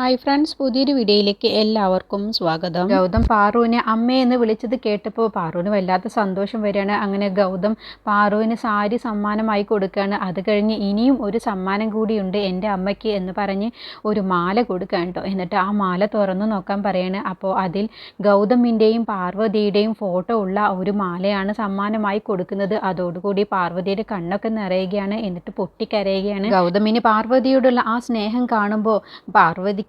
Hi friends പുതിയൊരു വീഡിയോയിലേക്ക് എല്ലാവർക്കും സ്വാഗതം. ഗൗതം പാറുവിനെ അമ്മയെന്ന് വിളിച്ചത് കേട്ടപ്പോൾ പാറുവിന് വല്ലാത്ത സന്തോഷം വരികയാണ്. അങ്ങനെ ഗൗതം പാറുവിന് സാരി സമ്മാനമായി കൊടുക്കുകയാണ്. അത് കഴിഞ്ഞ് ഇനിയും ഒരു സമ്മാനം കൂടിയുണ്ട് എന്റെ അമ്മയ്ക്ക് എന്ന് പറഞ്ഞ് ഒരു മാല കൊടുക്കുകയാണ് കേട്ടോ. എന്നിട്ട് ആ മാല തുറന്നു നോക്കാൻ പറയാണ്. അപ്പോൾ അതിൽ ഗൗതമിന്റെയും പാർവതിയുടെയും ഫോട്ടോ ഉള്ള ഒരു മാലയാണ് സമ്മാനമായി കൊടുക്കുന്നത്. അതോടുകൂടി പാർവതിയുടെ കണ്ണൊക്കെ നിറയുകയാണ്. എന്നിട്ട് പൊട്ടിക്കരയുകയാണ്. ഗൗതമിന് പാർവതിയോടുള്ള ആ സ്നേഹം കാണുമ്പോൾ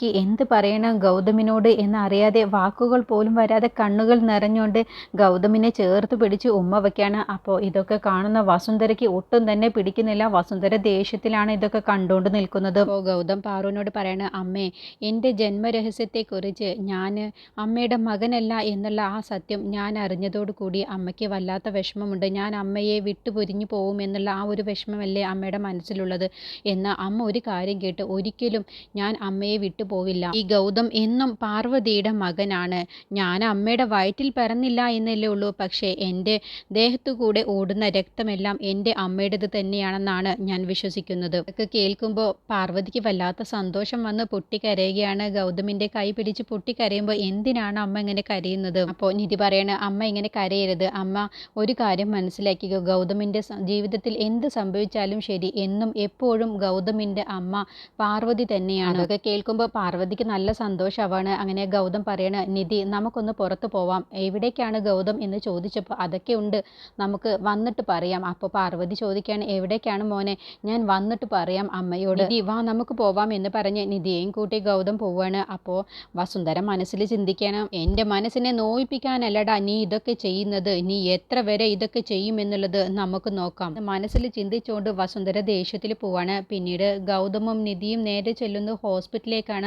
പാർവതിക്ക് എന്ത് പറയണം ഗൗതമിനോട് എന്നറിയാതെ വാക്കുകൾ പോലും വരാതെ കണ്ണുകൾ നിറഞ്ഞുകൊണ്ട് ഗൗതമിനെ ചേർത്ത് പിടിച്ച് ഉമ്മ വയ്ക്കാണ് അപ്പോൾ ഇതൊക്കെ കാണുന്ന വസുന്ധരയ്ക്ക് ഒട്ടും തന്നെ പിടിക്കുന്നില്ല. വസുന്ധര ദേഷ്യത്തിലാണ് ഇതൊക്കെ കണ്ടുകൊണ്ട് നിൽക്കുന്നത്. അപ്പോൾ ഗൗതം പാറുവിനോട് പറയാണ് അമ്മേ എന്റെ ജന്മരഹസ്യത്തെക്കുറിച്ച് ഞാൻ അമ്മയുടെ മകനല്ല എന്നുള്ള ആ സത്യം ഞാൻ അറിഞ്ഞതോടു കൂടി അമ്മയ്ക്ക് വല്ലാത്ത വിഷമമുണ്ട്. ഞാൻ അമ്മയെ വിട്ടുപൊരിഞ്ഞു പോകും എന്നുള്ള ആ ഒരു വിഷമമല്ലേ അമ്മയുടെ മനസ്സിലുള്ളത്? എന്ന് അമ്മ ഒരു കാര്യം കേട്ട് ഒരിക്കലും ഞാൻ അമ്മയെ വിട്ടു പോവില്ല. ഈ ഗൗതം എന്നും പാർവതിയുടെ മകനാണ്. ഞാൻ അമ്മയുടെ വയറ്റിൽ പിറന്നില്ല എന്നല്ലേ ഉള്ളൂ. പക്ഷേ എന്റെ ദേഹത്തുകൂടെ ഓടുന്ന രക്തമെല്ലാം എന്റെ അമ്മയുടേത് തന്നെയാണെന്നാണ് ഞാൻ വിശ്വസിക്കുന്നത്. ഇതൊക്കെ കേൾക്കുമ്പോൾ പാർവതിക്ക് വല്ലാത്ത സന്തോഷം വന്ന് പൊട്ടിക്കരയുകയാണ്. ഗൗതമിന്റെ കൈ പിടിച്ച് പൊട്ടിക്കരയുമ്പോൾ എന്തിനാണ് അമ്മ ഇങ്ങനെ കരയുന്നത്? അപ്പോൾ നിധി പറയണ അമ്മ ഇങ്ങനെ കരയരുത്. അമ്മ ഒരു കാര്യം മനസ്സിലാക്കുക ഗൗതമിന്റെ ജീവിതത്തിൽ എന്ത് സംഭവിച്ചാലും ശരി. എന്നും എപ്പോഴും ഗൗതമിന്റെ അമ്മ പാർവതി തന്നെയാണ്. അതൊക്കെ കേൾക്കുമ്പോൾ പാർവതിക്ക് നല്ല സന്തോഷമാണ്. അങ്ങനെ ഗൗതം പറയണ നിധി നമുക്കൊന്ന് പുറത്തു പോവാം. എവിടേക്കാണ് ഗൗതം? എന്ന് ചോദിച്ചപ്പോൾ അതൊക്കെ ഉണ്ട്. നമുക്ക് വന്നിട്ട് പറയാം. അപ്പോൾ പാർവതി ചോദിക്കുകയാണ് എവിടേക്കാണ് മോനെ? ഞാൻ വന്നിട്ട് പറയാം അമ്മയോട് നിധി വാ നമുക്ക് പോവാം എന്ന് പറഞ്ഞ് നിധിയെയും കൂട്ടി ഗൗതം പോവാണ്. അപ്പോൾ വസുന്ധര മനസ്സിൽ ചിന്തിക്കണം എന്റെ മനസ്സിനെ നോയിപ്പിക്കാനല്ലടാ നീ ഇതൊക്കെ ചെയ്യുന്നത്. നീ എത്ര വരെ ഇതൊക്കെ ചെയ്യുമെന്നുള്ളത് നമുക്ക് നോക്കാം. മനസ്സിൽ ചിന്തിച്ചുകൊണ്ട് വസുന്ധര ദേഷ്യത്തിൽ പോവാണ്. പിന്നീട് ഗൗതമും നിധിയും നേരെ ചെല്ലുന്നു ഹോസ്പിറ്റലിലേക്കാണ്.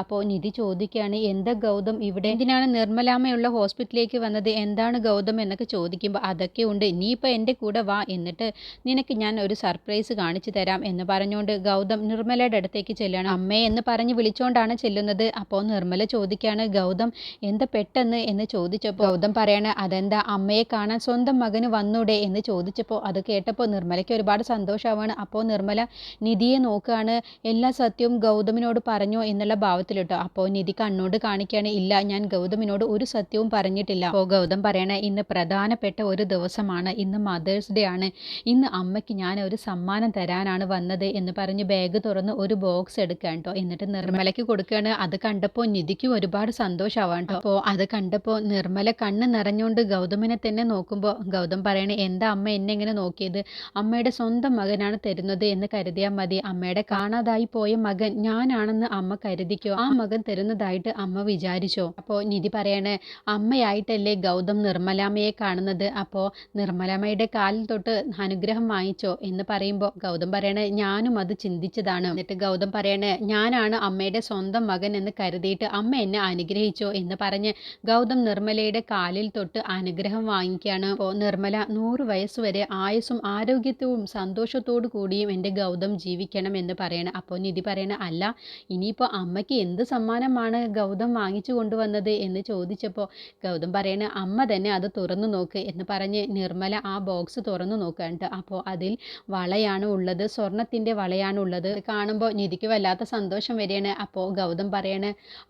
അപ്പോൾ നിധി ചോദിക്കുകയാണ് എന്താ ഗൗതം ഇവിടെ? എന്തിനാണ് നിർമ്മലാമ്മയുള്ള ഹോസ്പിറ്റലിലേക്ക് വന്നത്? എന്താണ് ഗൗതം എന്നൊക്കെ ചോദിക്കുമ്പോൾ അതൊക്കെ ഉണ്ട് നീ ഇപ്പോൾ എന്റെ കൂടെ വാ എന്നിട്ട് നിനക്ക് ഞാൻ ഒരു സർപ്രൈസ് കാണിച്ചു തരാം എന്ന് പറഞ്ഞുകൊണ്ട് ഗൗതം നിർമ്മലയുടെ അടുത്തേക്ക് ചെല്ലണം അമ്മേ എന്ന് പറഞ്ഞ് വിളിച്ചുകൊണ്ടാണ് ചെല്ലുന്നത്. അപ്പോൾ നിർമ്മല ചോദിക്കുകയാണ് ഗൗതം എന്താ പെട്ടെന്ന്? എന്ന് ചോദിച്ചപ്പോൾ ഗൗതം പറയണ അതെന്താ അമ്മയെ കാണാൻ സ്വന്തം മകന് വന്നൂടെ? എന്ന് ചോദിച്ചപ്പോൾ അത് കേട്ടപ്പോൾ നിർമ്മലയ്ക്ക് ഒരുപാട് സന്തോഷമാണ് അപ്പോൾ നിർമ്മല നിധിയെ നോക്കുകയാണ് എല്ലാ സത്യവും ഗൗതമിനോട് പറഞ്ഞോ എന്നുള്ള ഭാവത്തിലിട്ടോ. അപ്പോൾ നിധി കണ്ണോട് കാണിക്കുകയാണ് ഇല്ല ഞാൻ ഗൗതമിനോട് ഒരു സത്യവും പറഞ്ഞിട്ടില്ല. അപ്പോൾ ഗൗതം പറയണ ഇന്ന് പ്രധാനപ്പെട്ട ഒരു ദിവസമാണ്. ഇന്ന് മദേഴ്സ് ഡേ ആണ്. ഇന്ന് അമ്മയ്ക്ക് ഞാൻ ഒരു സമ്മാനം തരാനാണ് വന്നത് എന്ന് പറഞ്ഞ് ബാഗ് തുറന്ന് ഒരു ബോക്സ് എടുക്കാൻ കേട്ടോ. എന്നിട്ട് നിർമ്മലയ്ക്ക് കൊടുക്കുകയാണ് അത് കണ്ടപ്പോൾ നിധിക്കും ഒരുപാട് സന്തോഷമാവാൻ കേട്ടോ. അപ്പോൾ അത് കണ്ടപ്പോൾ നിർമ്മല കണ്ണ് നിറഞ്ഞുകൊണ്ട് ഗൗതമിനെ തന്നെ നോക്കുമ്പോൾ ഗൗതം പറയണേ എന്താ അമ്മ എന്നെ ഇങ്ങനെ നോക്കിയത്? അമ്മയുടെ സ്വന്തം മകനാണ് തരുന്നത് എന്ന് കരുതിയാൽ മതി. അമ്മയുടെ കാണാതായി പോയ മകൻ ഞാനാണെന്ന് അമ്മ കരുതിക്കോ? ആ മകൻ തരുന്നതായിട്ട് അമ്മ വിചാരിച്ചോ? അപ്പോൾ നിധി പറയണേ അമ്മയായിട്ടല്ലേ ഗൗതം നിർമ്മലാമ്മയെ കാണുന്നത്? അപ്പോൾ നിർമ്മലാമ്മയുടെ കാലിൽ തൊട്ട് അനുഗ്രഹം വാങ്ങിച്ചോ? എന്ന് പറയുമ്പോൾ ഗൗതം പറയണേ ഞാനും അത് ചിന്തിച്ചതാണ്. എന്നിട്ട് ഗൗതം പറയണേ ഞാനാണ് അമ്മയുടെ സ്വന്തം മകൻ എന്ന് കരുതിയിട്ട് അമ്മ എന്നെ അനുഗ്രഹിച്ചോ? എന്ന് പറഞ്ഞ് ഗൗതം നിർമ്മലയുടെ കാലിൽ തൊട്ട് അനുഗ്രഹം വാങ്ങിക്കുകയാണ്. അപ്പോൾ നിർമ്മല നൂറ് വയസ്സ് വരെ ആയുസ്സും ആരോഗ്യത്തോടും സന്തോഷത്തോടു കൂടിയും എന്റെ ഗൗതം ജീവിക്കണം എന്ന് പറയണം. അപ്പോൾ നിധി പറയണ അല്ല ഇനിയിപ്പോൾ അമ്മയ്ക്ക് എന്ത് സമ്മാനമാണ് ഗൗതം വാങ്ങിച്ചു കൊണ്ടുവന്നത് എന്ന് ചോദിച്ചപ്പോൾ ഗൗതം പറയണ അമ്മ തന്നെ അത് തുറന്നു നോക്ക് എന്ന് പറഞ്ഞ് നിർമ്മല ആ ബോക്സ് തുറന്നു നോക്കാണ്ട് അപ്പോൾ അതിൽ വളയാണ് ഉള്ളത് സ്വർണത്തിന്റെ വളയാണ് ഉള്ളത്. കാണുമ്പോൾ നിധിക്ക് വല്ലാത്ത സന്തോഷം വരികയാണ് അപ്പോൾ ഗൗതം പറയണ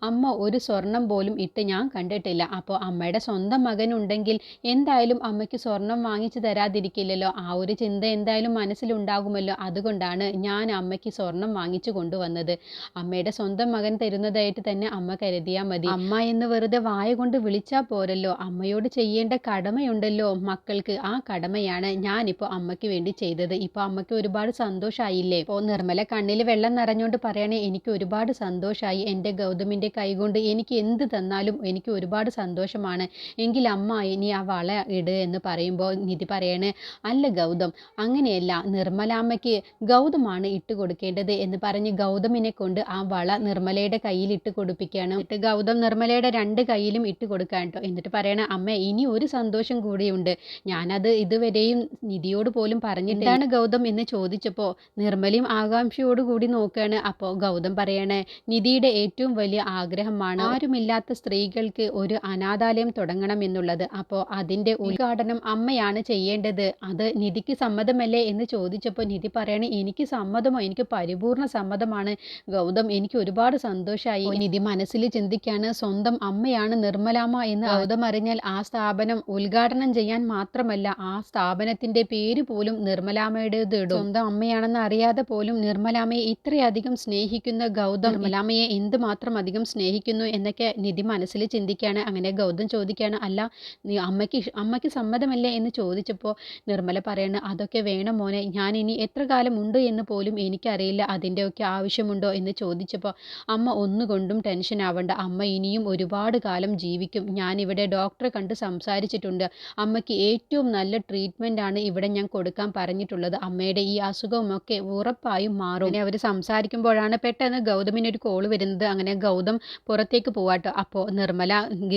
അമ്മ ഒരു സ്വർണം പോലും ഇട്ട് ഞാൻ കണ്ടിട്ടില്ല. അപ്പോൾ അമ്മയുടെ സ്വന്തം മകനുണ്ടെങ്കിൽ എന്തായാലും അമ്മയ്ക്ക് സ്വർണം വാങ്ങിച്ചു തരാതിരിക്കില്ലല്ലോ. ആ ഒരു ചിന്ത എന്തായാലും മനസ്സിലുണ്ടാകുമല്ലോ. അതുകൊണ്ടാണ് ഞാൻ അമ്മയ്ക്ക് സ്വർണം വാങ്ങിച്ചു കൊണ്ടുവന്നത്. അമ്മയുടെ സ്വന്തം മകൻ തരുന്നതായിട്ട് തന്നെ അമ്മ കരുതിയാൽ മതി. അമ്മ എന്ന് വെറുതെ വായ കൊണ്ട് വിളിച്ചാൽ പോരല്ലോ. അമ്മയോട് ചെയ്യേണ്ട കടമയുണ്ടല്ലോ മക്കൾക്ക്. ആ കടമയാണ് ഞാനിപ്പോൾ അമ്മയ്ക്ക് വേണ്ടി ചെയ്തത്. ഇപ്പോൾ അമ്മയ്ക്ക് ഒരുപാട് സന്തോഷമായില്ലേ ഇപ്പോൾ നിർമ്മല കണ്ണിൽ വെള്ളം നിറഞ്ഞുകൊണ്ട് പറയണേ എനിക്ക് ഒരുപാട് സന്തോഷമായി എന്റെ ഗൗതമിന്റെ കൈകൊണ്ട് എനിക്ക് എന്ത് തന്നാലും എനിക്ക് ഒരുപാട് സന്തോഷമാണ്. എങ്കിൽ അമ്മ ഇനി ആ വള ഇട് എന്ന് പറയുമ്പോൾ നിധി പറയണേ അല്ല ഗൗതം അങ്ങനെയല്ല. നിർമ്മലാമ്മയ്ക്ക് ഗൗതമാണ് ഇട്ട് കൊടുക്കേണ്ടത് എന്ന് പറഞ്ഞ് ഗൗതമിനെ കൊണ്ട് ആ വള നിർമ്മലയുടെ കയ്യിൽ ഇട്ട് കൊടുപ്പിക്കുകയാണ് എന്നിട്ട് ഗൗതം നിർമ്മലയുടെ രണ്ട് കയ്യിലും ഇട്ട് കൊടുക്കാൻ കേട്ടോ എന്നിട്ട് പറയണ അമ്മ ഇനി ഒരു സന്തോഷം കൂടിയുണ്ട്. ഞാനത് ഇതുവരെയും നിധിയോട് പോലും പറഞ്ഞിട്ട് എന്താണ് ഗൗതം എന്ന് ചോദിച്ചപ്പോൾ നിർമ്മലയും ആകാംക്ഷയോട് കൂടി നോക്കുകയാണ് അപ്പോൾ ഗൗതം പറയണേ നിധിയുടെ ഏറ്റവും വലിയ ആഗ്രഹമാണ് ആരുമില്ലാത്ത സ്ത്രീകൾക്ക് ഒരു അനാഥാലയം തുടങ്ങണം എന്നുള്ളത്. അപ്പോൾ അതിന്റെ ഉദ്ഘാടനം അമ്മയാണ് ചെയ്യേണ്ടത്. അത് നിധിക്ക് സമ്മതമല്ലേ? എന്ന് ചോദിച്ചപ്പോൾ നിധി പറയണേ എനിക്ക് സമ്മതമോ? എനിക്ക് പരിപൂർണ സമ്മതമാണ്. ഗൗതം എനിക്ക് ഒരുപാട് ഒരുപാട് സന്തോഷമായി നിധി മനസ്സിൽ ചിന്തിക്കാണ് സ്വന്തം അമ്മയാണ് നിർമ്മലാമ്മ എന്ന് ഗൗതം അറിഞ്ഞാൽ ആ സ്ഥാപനം ഉദ്ഘാടനം ചെയ്യാൻ മാത്രമല്ല ആ സ്ഥാപനത്തിന്റെ പേര് പോലും നിർമ്മലാമ്മയുടേത് ഇടും. സ്വന്തം അമ്മയാണെന്ന് അറിയാതെ പോലും നിർമ്മലാമ്മയെ ഇത്രയധികം സ്നേഹിക്കുന്ന ഗൗതം നിർമ്മലാമ്മയെ എന്തുമാത്രം അധികം സ്നേഹിക്കുന്നു എന്നൊക്കെ നിധി മനസ്സിൽ ചിന്തിക്കുകയാണ് അങ്ങനെ ഗൗതം ചോദിക്കുകയാണ് അല്ല നീ അമ്മയ്ക്ക് അമ്മയ്ക്ക് സമ്മതമല്ലേ? എന്ന് ചോദിച്ചപ്പോൾ നിർമ്മല പറയാണ് അതൊക്കെ വേണം മോനെ ഞാൻ ഇനി എത്ര കാലം ഉണ്ട് എന്ന് പോലും എനിക്കറിയില്ല. അതിന്റെയൊക്കെ ആവശ്യമുണ്ടോ? എന്ന് ചോദിച്ചപ്പോൾ അമ്മ ഒന്നുകൊണ്ടും ടെൻഷൻ ആവണ്ട. അമ്മ ഇനിയും ഒരുപാട് കാലം ജീവിക്കും. ഞാനിവിടെ ഡോക്ടറെ കണ്ട് സംസാരിച്ചിട്ടുണ്ട്. അമ്മയ്ക്ക് ഏറ്റവും നല്ല ട്രീറ്റ്മെന്റ് ആണ് ഇവിടെ ഞാൻ കൊടുക്കാൻ പറഞ്ഞിട്ടുള്ളത്. അമ്മയുടെ ഈ അസുഖമൊക്കെ ഉറപ്പായും മാറും. അങ്ങനെ അവർ സംസാരിക്കുമ്പോഴാണ് പെട്ടെന്ന് ഗൗതമിന് ഒരു കോൾ വരുന്നത്. അങ്ങനെ ഗൗതം പുറത്തേക്ക് പോവാട്ടോ. അപ്പോൾ നിർമ്മല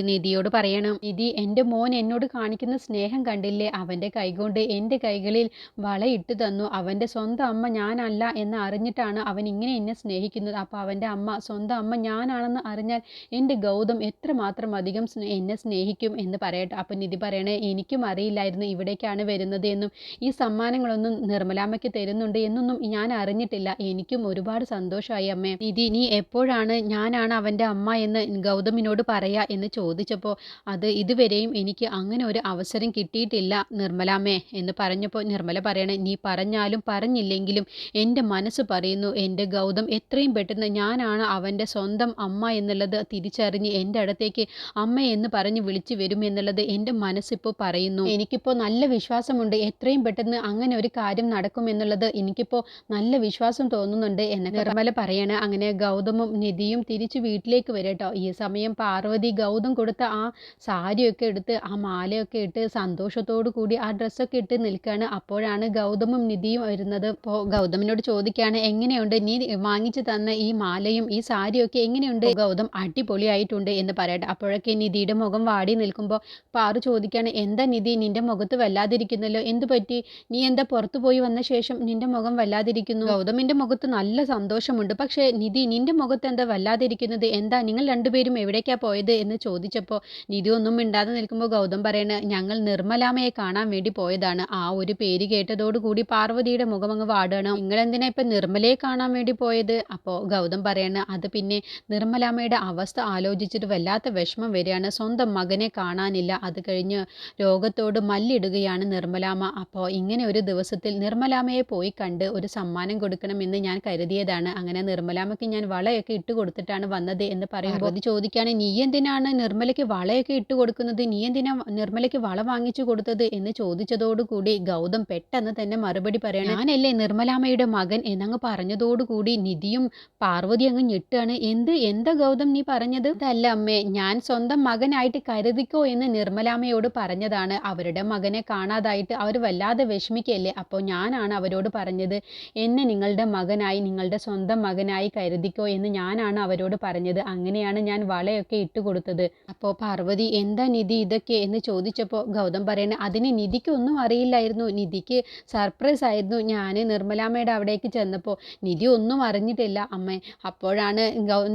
നിധിയോട് പറയണം നിധി എന്റെ മോൻ എന്നോട് കാണിക്കുന്ന സ്നേഹം കണ്ടില്ലേ? അവന്റെ കൈകൊണ്ട് എന്റെ കൈകളിൽ വളയിട്ട് തന്നു. അവന്റെ സ്വന്തം അമ്മ ഞാനല്ല എന്ന് അറിഞ്ഞിട്ടാണ് അവൻ ഇങ്ങനെ എന്നെ സ്നേഹിക്കുന്നത്. അപ്പോൾ അവന്റെ അമ്മ സ്വന്തം അമ്മ ഞാനാണെന്ന് അറിഞ്ഞാൽ എന്റെ ഗൗതം എത്രമാത്രം അധികം എന്നെ സ്നേഹിക്കും എന്ന് പറയട്ടെ. അപ്പം നിധി പറയണേ എനിക്കും അറിയില്ലായിരുന്നു ഇവിടേക്കാണ് വരുന്നത് എന്നും ഈ സമ്മാനങ്ങളൊന്നും നിർമ്മലാമ്മയ്ക്ക് തരുന്നുണ്ട് എന്നൊന്നും ഞാൻ അറിഞ്ഞിട്ടില്ല. എനിക്കും ഒരുപാട് സന്തോഷമായി അമ്മേ. നിധി നീ എപ്പോഴാണ് ഞാനാണ് അവന്റെ അമ്മ എന്ന് ഗൗതമിനോട് പറയാ എന്ന് ചോദിച്ചപ്പോൾ അത് ഇതുവരെയും എനിക്ക് അങ്ങനെ ഒരു അവസരം കിട്ടിയിട്ടില്ല നിർമ്മലാമ്മേ എന്ന് പറഞ്ഞപ്പോൾ നിർമ്മല പറയണേ നീ പറഞ്ഞാലും പറഞ്ഞില്ലെങ്കിലും എന്റെ മനസ്സ് പറയുന്നു എന്റെ ഗൗതം എത്രയും പെട്ടെന്ന് ഞാനാണ് അവന്റെ സ്വന്തം അമ്മ എന്നുള്ളത് തിരിച്ചറിഞ്ഞ് എന്റെ അടുത്തേക്ക് അമ്മ എന്ന് പറഞ്ഞ് വിളിച്ചു വരും എന്നുള്ളത് എന്റെ മനസ്സിപ്പോൾ പറയുന്നു. എനിക്കിപ്പോൾ നല്ല വിശ്വാസമുണ്ട്. എത്രയും പെട്ടെന്ന് അങ്ങനെ ഒരു കാര്യം നടക്കും നടക്കുമെന്നുള്ളത് എനിക്കിപ്പോൾ നല്ല വിശ്വാസം തോന്നുന്നുണ്ട് എന്നെ നിർമ്മല പറയാണ്. അങ്ങനെ ഗൗതമും നിധിയും തിരിച്ച് വീട്ടിലേക്ക് വരട്ടോ. ഈ സമയം പാർവതി ഗൗതം കൊടുത്ത ആ സാരിയൊക്കെ എടുത്ത് ആ മാലയൊക്കെ ഇട്ട് സന്തോഷത്തോടു കൂടി ആ ഡ്രസ്സൊക്കെ ഇട്ട് നിൽക്കുകയാണ്. അപ്പോഴാണ് ഗൗതമും നിധിയും വരുന്നത്. അപ്പോൾ ഗൗതമിനോട് ചോദിക്കുകയാണ് എങ്ങനെയുണ്ട്? നീ വാങ്ങിച്ചു തന്ന ഈ മാലയും ഈ സാരിയൊക്കെ എങ്ങനെയുണ്ട്? ഗൗതം അടിപൊളിയായിട്ടുണ്ട് എന്ന് പറയട്ടെ. അപ്പോഴൊക്കെ നിധിയുടെ മുഖം വാടി നിൽക്കുമ്പോൾ പാറു ചോദിക്കുകയാണ് എന്താ നിധി നിന്റെ മുഖത്ത് വല്ലാതിരിക്കുന്നല്ലോ? എന്തു പറ്റി? നീ എന്താ പുറത്തു പോയി വന്ന ശേഷം നിന്റെ മുഖം വല്ലാതിരിക്കുന്നു? ഗൗതമിന്റെ മുഖത്ത് നല്ല സന്തോഷമുണ്ട്. പക്ഷേ നിധി നിന്റെ മുഖത്ത് എന്താ വല്ലാതിരിക്കുന്നത്? എന്താ നിങ്ങൾ രണ്ടുപേരും എവിടേക്കാ പോയത്? എന്ന് ചോദിച്ചപ്പോൾ നിധി ഒന്നും മിണ്ടാതെ നിൽക്കുമ്പോൾ ഗൗതം പറയണ ഞങ്ങൾ നിർമ്മലാമയെ കാണാൻ വേണ്ടി പോയതാണ്. ആ ഒരു പേര് കേട്ടതോടുകൂടി പാർവതിയുടെ മുഖം അങ്ങ് വാടുകയാണ്. നിങ്ങൾ എന്തിനാ ഇപ്പം നിർമ്മലയെ കാണാൻ വേണ്ടി പോയത്? അപ്പോൾ ഗൗതം പറയണ അത് പിന്നെ നിർമ്മലാമ്മയുടെ അവസ്ഥ ആലോചിച്ചിട്ട് വല്ലാത്ത വിഷമം വരികയാണ്. സ്വന്തം മകനെ കാണാനില്ല. അത് കഴിഞ്ഞ് രോഗത്തോട് മല്ലിടുകയാണ് നിർമ്മലാമ്മ. അപ്പോൾ ഇങ്ങനെ ഒരു ദിവസത്തിൽ നിർമ്മലാമ്മയെ പോയി കണ്ട് ഒരു സമ്മാനം കൊടുക്കണമെന്ന് ഞാൻ കരുതിയതാണ്. അങ്ങനെ നിർമ്മലാമ്മയ്ക്ക് ഞാൻ വളയൊക്കെ ഇട്ട് കൊടുത്തിട്ടാണ് വന്നത് എന്ന് പറയുമ്പോൾ അത്. ചോദിക്കുകയാണ് നീ എന്തിനാണ് നിർമ്മലയ്ക്ക് വളയൊക്കെ ഇട്ട് കൊടുക്കുന്നത്? നീ എന്തിനാ നിർമ്മലയ്ക്ക് വള വാങ്ങിച്ചു കൊടുത്തത്? എന്ന് ചോദിച്ചതോടുകൂടി ഗൗതം പെട്ടെന്ന് തന്നെ മറുപടി പറയണം ഞാനല്ലേ നിർമ്മലാമ്മയുടെ മകൻ? എന്നങ്ങ് പറഞ്ഞതോടുകൂടി നിധിയും പാർവതി അങ്ങ് ഞെട്ടാണ് എന്ത് എന്താ ഗൗതം നീ പറഞ്ഞത്? അതല്ല അമ്മേ ഞാൻ സ്വന്തം മകനായിട്ട് കരുതിക്കോ എന്ന് നിർമ്മലാമ്മയോട് പറഞ്ഞതാണ്. അവരുടെ മകനെ കാണാതായിട്ട് അവർ വല്ലാതെ വിഷമിക്കല്ലേ? അപ്പോൾ ഞാനാണ് അവരോട് പറഞ്ഞത്. എന്നെ നിങ്ങളുടെ മകനായി നിങ്ങളുടെ സ്വന്തം മകനായി കരുതിക്കോ എന്ന് ഞാനാണ് അവരോട് പറഞ്ഞത്. അങ്ങനെയാണ് ഞാൻ വളയൊക്കെ ഇട്ട് കൊടുത്തത്. അപ്പോൾ പാർവതി എന്താ നിധി ഇതൊക്കെ എന്ന് ചോദിച്ചപ്പോൾ ഗൗതം പറയണേ അതിന് നിധിക്ക് ഒന്നും അറിയില്ലായിരുന്നു. നിധിക്ക് സർപ്രൈസ് ആയിരുന്നു. ഞാൻ നിർമ്മലാമ്മയുടെ അവിടേക്ക് ചെന്നപ്പോൾ നിധി ഒന്നും അറിഞ്ഞിട്ടില്ല അമ്മേ. അപ്പോഴാണ്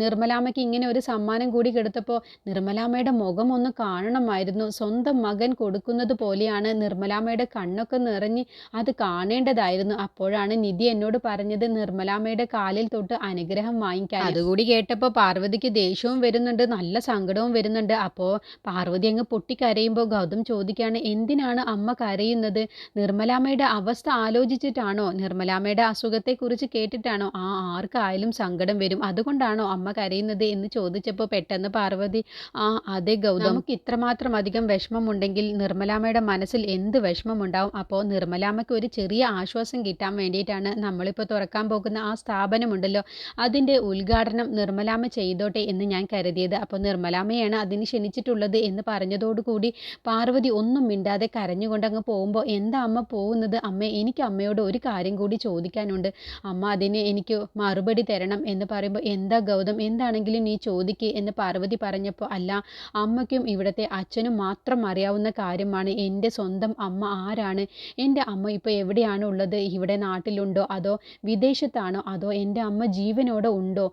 നിർമ്മലാമ്മയ്ക്ക് ഇങ്ങനെ ഒരു സമ്മാനം കൂടി കൊടുത്തപ്പോൾ നിർമ്മലാമ്മയുടെ മുഖം ഒന്ന് കാണണമായിരുന്നു. സ്വന്തം മകൻ കൊടുക്കുന്നത് പോലെയാണ് നിർമ്മലാമ്മയുടെ കണ്ണൊക്കെ നിറഞ്ഞ് അത് കാണേണ്ടതായിരുന്നു. അപ്പോഴാണ് നിധി എന്നോട് പറഞ്ഞത് നിർമ്മലാമ്മയുടെ കാലിൽ തൊട്ട് അനുഗ്രഹം വാങ്ങിക്കാൻ. അതുകൂടി കേട്ടപ്പോൾ പാർവതിക്ക് ദേഷ്യവും വരുന്നുണ്ട് നല്ല സങ്കടവും വരുന്നുണ്ട്. അപ്പോൾ പാർവതി അങ്ങ് പൊട്ടിക്കരയുമ്പോൾ ഗൗതം ചോദിക്കുകയാണ് എന്തിനാണ് അമ്മ കരയുന്നത്? നിർമ്മലാമ്മയുടെ അവസ്ഥ ആലോചിച്ചിട്ടാണോ? നിർമ്മലാമ്മയുടെ അസുഖത്തെക്കുറിച്ച് കേട്ടിട്ടാണോ? ആ ആർക്കായാലും സങ്കടം വരും. അതുകൊണ്ടാണോ അമ്മ കരയുന്നത്? എന്ന് ചോദിച്ചപ്പോൾ പെട്ടെന്ന് പാർവതി ആ അതെ ഗൗതം നമുക്ക് ഇത്രമാത്രം അധികം വിഷമമുണ്ടെങ്കിൽ നിർമ്മലാമ്മയുടെ മനസ്സിൽ എന്ത് വിഷമമുണ്ടാവും? അപ്പോൾ നിർമ്മലാമ്മയ്ക്ക് ഒരു ചെറിയ ആശ്വാസം കിട്ടാൻ വേണ്ടിയിട്ടാണ് നമ്മളിപ്പോൾ തുറക്കാൻ പോകുന്ന ആ സ്ഥാപനമുണ്ടല്ലോ. അതിന്റെ ഉദ്ഘാടനം നിർമ്മലാമ്മ ചെയ്തോട്ടെ എന്ന് ഞാൻ കരുതിയത്. അപ്പോൾ നിർമ്മലാമ്മയാണ് അതിന് ക്ഷണിച്ചിട്ടുള്ളത് എന്ന് പറഞ്ഞതോടുകൂടി പാർവതി ഒന്നും മിണ്ടാതെ കരഞ്ഞുകൊണ്ട് അങ്ങ് പോകുമ്പോൾ എന്താ അമ്മ പോകുന്നത്? അമ്മ എനിക്ക് അമ്മയോട് ഒരു കാര്യം കൂടി ചോദിക്കാനുണ്ട്. അമ്മ അതിന് എനിക്ക് മറുപടി തരണം എന്ന് പറയുമ്പോൾ എന്താ ഗൗതം? എന്താണെങ്കിലും നീ ചോദിക്ക് എന്ന് പാർവതി പറഞ്ഞപ്പോൾ അല്ല അമ്മയ്ക്കും ഇവിടുത്തെ അച്ഛനും മാത്രം അറിയാവുന്ന കാര്യമാണ്. എന്റെ സ്വന്തം അമ്മ ആരാണ്? എന്റെ അമ്മ ഇപ്പോൾ എവിടെയാണ് ഉള്ളത്? ഇവിടെ നാട്ടിലുണ്ടോ? അതോ വിദേശത്താണോ? അതോ എന്റെ അമ്മ ജീവനോടെ ഉണ്ടോ?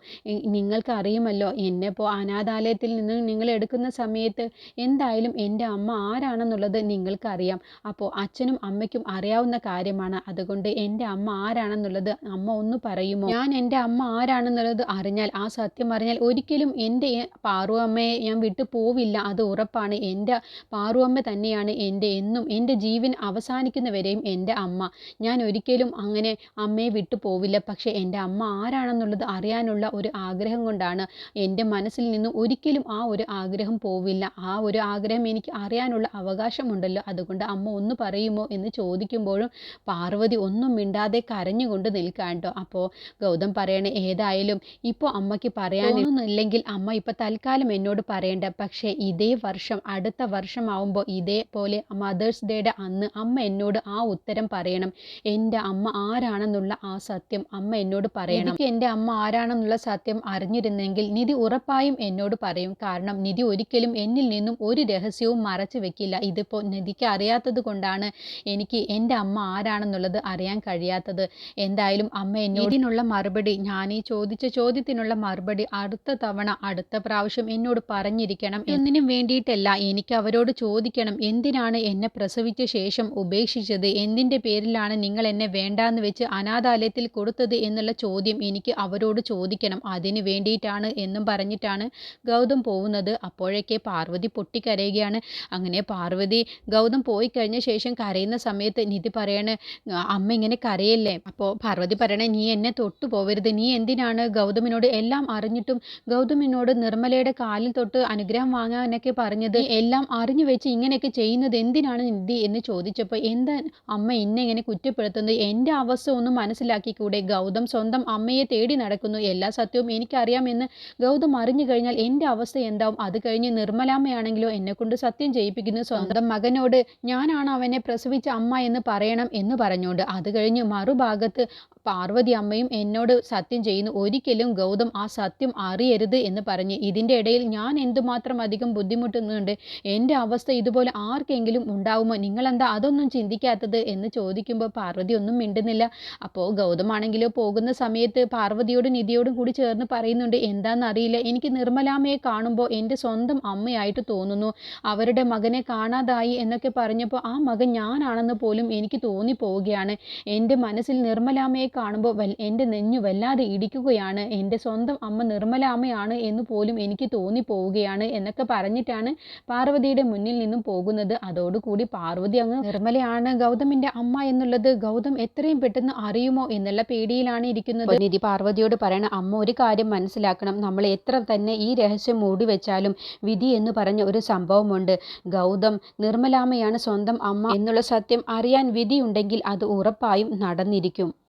നിങ്ങൾക്ക് അറിയുമല്ലോ എന്നെ ഇപ്പോൾ അനാഥാലയത്തിൽ നിന്ന് നിങ്ങൾ എടുക്കുന്ന സമയത്ത് എന്തായാലും എന്റെ അമ്മ ആരാണെന്നുള്ളത് നിങ്ങൾക്കറിയാം. അപ്പോൾ അച്ഛനും അമ്മയ്ക്കും അറിയാവുന്ന കാര്യമാണ്. അതുകൊണ്ട് എന്റെ അമ്മ ആരാണെന്നുള്ളത് അമ്മ ഒന്ന് പറയുമോ? ഞാൻ എന്റെ അമ്മ ആരാണെന്നുള്ളത് എന്നുള്ളത് അറിഞ്ഞാൽ ആ സത്യം അറിഞ്ഞാൽ ഒരിക്കലും എന്റെ പാറു അമ്മയെ ഞാൻ വിട്ടു പോവില്ല. അത് ഉറപ്പാണ്. എന്റെ പാറു അമ്മ തന്നെയാണ് എന്റെ എന്നും. എന്റെ ജീവൻ അവസാനിക്കുന്നവരെയും എന്റെ അമ്മ. ഞാൻ ഒരിക്കലും അങ്ങനെ അമ്മയെ വിട്ടു പോവില്ല. പക്ഷേ എന്റെ അമ്മ ആരാണെന്നുള്ളത് അറിയാനുള്ള ഒരു ആഗ്രഹം കൊണ്ടാണ് എന്റെ മനസ്സിൽ നിന്നും ഒരിക്കലും ആ ഒരു ആഗ്രഹം പോവില്ല. ആ ഒരു ആഗ്രഹം എനിക്ക് അറിയാനുള്ള അവകാശമുണ്ടല്ലോ. അതുകൊണ്ട് അമ്മ ഒന്ന് പറയുമോ എന്ന് ചോദിക്കുമ്പോഴും പാർവതി ഒന്നും മിണ്ടാതെ കരഞ്ഞുകൊണ്ട് നിൽക്കാൻ കേട്ടോ അപ്പോൾ ഗൗതം പറയണേ ഏതായാലും ഇപ്പോൾ അമ്മയ്ക്ക് പറയാനൊന്നുമില്ലെങ്കിൽ അമ്മ ഇപ്പോൾ തൽക്കാലം എന്നോട് പറയേണ്ട. പക്ഷേ ഇതേ വർഷം അടുത്ത വർഷമാവുമ്പോൾ ഇതേപോലെ മദേഴ്സ് ഡേയുടെ അന്ന് അമ്മ എന്നോട് ആ ഉത്തരം പറയണം. എന്റെ അമ്മ ആരാണെന്നുള്ള ആ സത്യം അമ്മ എന്നോട് പറയണം. എനിക്ക് എന്റെ അമ്മ ആരാണെന്നുള്ള സത്യം അറിഞ്ഞിരുന്നെങ്കിൽ നിധി ഉറപ്പായും എന്നോട് പറയും. കാരണം നിധി ഒരിക്കലും എന്നിൽ നിന്നും ഒരു രഹസ്യവും മറച്ചു വെക്കില്ല. ഇതിപ്പോൾ നിധിക്ക് അറിയാത്തത് കൊണ്ടാണ് എനിക്ക് എന്റെ അമ്മ ആരാണെന്നുള്ളത് അറിയാൻ കഴിയാത്തത്. എന്തായാലും അമ്മ എന്നോടിനുള്ള മറുപടി ഞാൻ ഈ ചോദിച്ച ചോദ്യത്തിനുള്ള മറുപടി അടുത്ത തവണ അടുത്ത പ്രാവശ്യം എന്നോട് പറഞ്ഞിരിക്കണം. എന്നിനും വേണ്ടിയിട്ടല്ല. എനിക്ക് അവരോട് ചോദിക്കണം. എന്തിനാണ് എന്നെ പ്രസവിച്ച ശേഷം ഉപേക്ഷിച്ചത്? എന്തിന്റെ പേരിലാണ് നിങ്ങൾ എന്നെ വേണ്ടാന്ന് വെച്ച് അനാഥാലയത്തിൽ കൊടുത്തത് എന്നുള്ള ചോദ്യം എനിക്ക് അവരോട് ചോദിക്കണം. അതിന് വേണ്ടിയിട്ടാണ് എന്നും പറഞ്ഞിട്ടാണ് ഗൗതം പോകുന്നത്. അപ്പോഴേക്കെ പാർവതി പൊട്ടിക്കരയുകയാണ്. അങ്ങനെ പാർവതി ഗൗതം പോയി കഴിഞ്ഞ ശേഷം കരയുന്ന സമയത്ത് നിധി പറയാണ് അമ്മ ഇങ്ങനെ കരയല്ലേ? അപ്പോൾ പാർവതി പറയണേ നീ എന്നെ തൊട്ടു പോവരുത് നീ എന്തിനാണ് ഗൗതമിനോട് എല്ലാം അറിഞ്ഞിട്ടും ഗൗതമിനോട് നിർമ്മലയുടെ കാലിൽ തൊട്ട് അനുഗ്രഹം വാങ്ങാനൊക്കെ പറഞ്ഞത് എല്ലാം അറിഞ്ഞു വെച്ച് ഇങ്ങനെയൊക്കെ ചെയ്യുന്നത് എന്തിനാണ് നിധി എന്ന് ചോദിച്ചപ്പോൾ എന്താ അമ്മ ഇന്നെ ഇങ്ങനെ കുറ്റപ്പെടുത്തുന്നത്? എന്റെ അവസ്ഥ ഒന്ന് മനസ്സിലാക്കിക്കൂടെ? ഗൗതം സ്വന്തം അമ്മയെ തേടി നടക്കുന്നു. എല്ലാ സത്യവും എനിക്കറിയാമെന്ന് ഗൗതം അറിഞ്ഞു കഴിഞ്ഞാൽ എന്റെ അവസ്ഥ എന്താവും? അത് കഴിഞ്ഞ് നിർമ്മലാമ്മയാണെങ്കിലോ എന്നെക്കൊണ്ട് സത്യം ചെയ്യിപ്പിക്കുന്നു. സ്വന്തം മകനോട് ഞാനാണ് അവനെ പ്രസവിച്ച അമ്മ എന്ന് പറയണം എന്ന് പറഞ്ഞുകൊണ്ട് അത് കഴിഞ്ഞ് മറുഭാഗത്ത് പാർവതി അമ്മയും എന്നോട് സത്യം ചെയ്യുന്നു. ഒരിക്കലും ഗൗതം ആ സത്യം അറിയരുത് എന്ന് പറഞ്ഞ്. ഇതിന്റെ ഇടയിൽ ഞാൻ എന്തുമാത്രം അധികം ബുദ്ധിമുട്ടുന്നുണ്ട്? എന്റെ അവസ്ഥ ഇതുപോലെ ആർക്കെങ്കിലും ഉണ്ടാവുമോ? നിങ്ങളെന്താ അതൊന്നും ചിന്തിക്കാത്തത്? എന്ന് ചോദിക്കുമ്പോൾ പാർവതി ഒന്നും മിണ്ടുന്നില്ല. അപ്പോൾ ഗൗതമാണെങ്കിലോ പോകുന്ന സമയത്ത് പാർവതിയോടും നിധിയോടും കൂടി ചേർന്ന് പറയുന്നുണ്ട് എന്താണെന്നറിയില്ല എനിക്ക് നിർമ്മലാമ്മയെ കാണുമ്പോൾ എന്റെ സ്വന്തം അമ്മയായിട്ട് തോന്നുന്നു. അവരുടെ മകനെ കാണാതായി എന്നൊക്കെ പറഞ്ഞപ്പോൾ ആ മകൻ ഞാനാണെന്ന് പോലും എനിക്ക് തോന്നിപ്പോവുകയാണ്. എന്റെ മനസ്സിൽ നിർമ്മലാമ്മയെ കാണുമ്പോൾ എന്റെ നെഞ്ഞു വല്ലാതെ ഇടിക്കുകയാണ്. എന്റെ സ്വന്തം അമ്മ നിർമ്മല അമ്മയാണ് എന്ന് പോലും എനിക്ക് തോന്നിപ്പോവുകയാണ് എന്നൊക്കെ പറഞ്ഞിട്ടാണ് പാർവതിയുടെ മുന്നിൽ നിന്നും പോകുന്നത്. അതോടുകൂടി പാർവതി അങ്ങ് നിർമ്മലയാണ് ഗൗതമിന്റെ അമ്മ എന്നുള്ളത് ഗൗതം എത്രയും പെട്ടെന്ന് അറിയുമോ എന്നുള്ള പേടിയിലാണ് ഇരിക്കുന്നത്. നിധി പാർവതിയോട് പറയണ അമ്മ ഒരു കാര്യം മനസ്സിലാക്കണം. നമ്മൾ എത്ര തന്നെ ഈ രഹസ്യം മൂടി വെച്ചാലും വിധി എന്ന് പറഞ്ഞ ഒരു സംഭവമുണ്ട്. ഗൗതം നിർമ്മലാമയാണ് സ്വന്തം അമ്മ എന്നുള്ള സത്യം അറിയാൻ വിധിയുണ്ടെങ്കിൽ അത് ഉറപ്പായും നടന്നിരിക്കും.